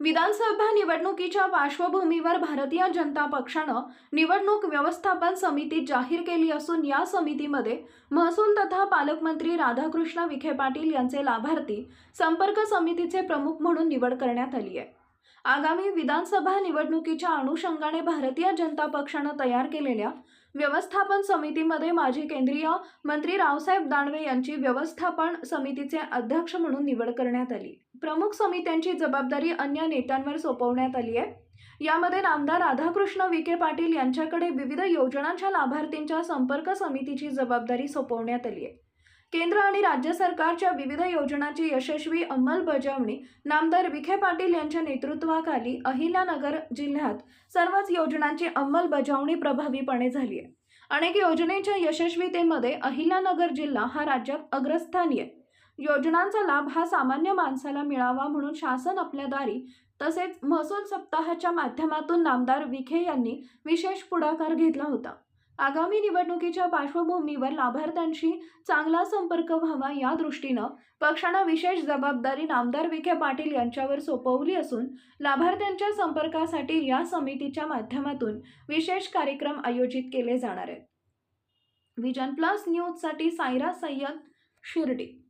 विधानसभा निवडणुकीच्या पार्श्वभूमीवर भारतीय जनता पक्षानं निवडणूक व्यवस्थापन समिती जाहीर केली असून या समितीमध्ये महसूल तथा पालकमंत्री राधाकृष्ण विखे पाटील यांचे लाभार्थी संपर्क समितीचे प्रमुख म्हणून निवड करण्यात आली आहे. आगामी विधानसभा निवडणुकीच्या अनुषंगाने भारतीय जनता पक्षानं तयार केलेल्या व्यवस्थापन समितीमध्ये माजी केंद्रीय मंत्री रावसाहेब दानवे यांची व्यवस्थापन समितीचे अध्यक्ष म्हणून निवड करण्यात आली. प्रमुख समित्यांची जबाबदारी अन्य नेत्यांवर सोपवण्यात आली आहे. यामध्ये नामदार राधाकृष्ण विखे पाटील यांच्याकडे विविध योजनांच्या लाभार्थींच्या संपर्क समितीची जबाबदारी सोपवण्यात आली आहे. केंद्र आणि राज्य सरकारच्या विविध योजनांची यशस्वी अंमलबजावणी नामदार विखे पाटील यांच्या नेतृत्वाखाली अहिल्यानगर जिल्ह्यात सर्वच योजनांची अंमलबजावणी प्रभावीपणे झाली आहे. अनेक योजनेच्या यशस्वीतेमध्ये अहिल्यानगर जिल्हा हा राज्यात अग्रस्थानी आहे. योजनांचा लाभ हा सामान्य माणसाला मिळावा म्हणून शासन आपल्या दारी तसेच महसूल सप्ताहाच्या माध्यमातून नामदार विखे यांनी विशेष पुढाकार घेतला होता. आगामी निवडणुकीच्या पार्श्वभूमीवर लाभार्थ्यांशी चांगला संपर्क व्हावा या दृष्टीनं पक्षानं विशेष जबाबदारी नामदार विखे पाटील यांच्यावर सोपवली असून लाभार्थ्यांच्या संपर्कासाठी या समितीच्या माध्यमातून विशेष कार्यक्रम आयोजित केले जाणार आहेत. विजन प्लस न्यूजसाठी सायरा सय्यद शिर्डी.